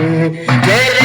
Yeah.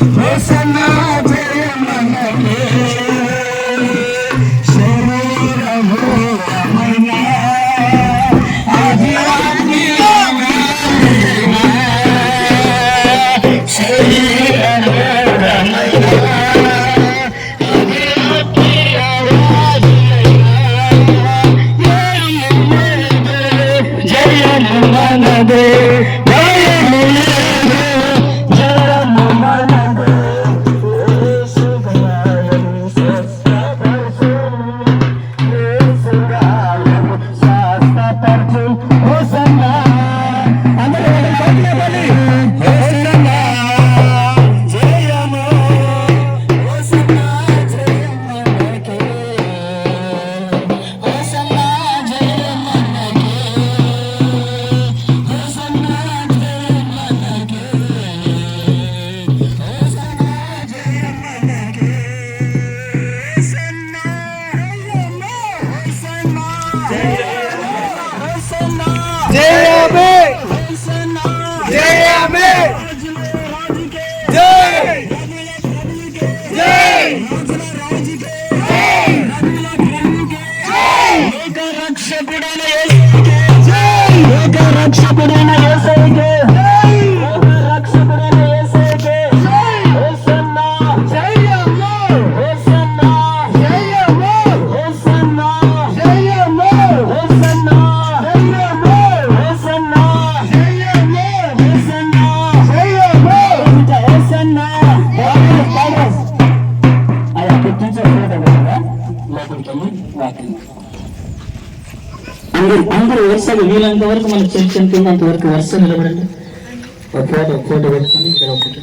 Listen now. వరుసలు వీలంత వరకు మనకు చేతి చెందుతున్నంత వరకు వరుస నిలబడండి ఒక ఫోటో పెట్టుకొని ఇక్కడ ఒకటి.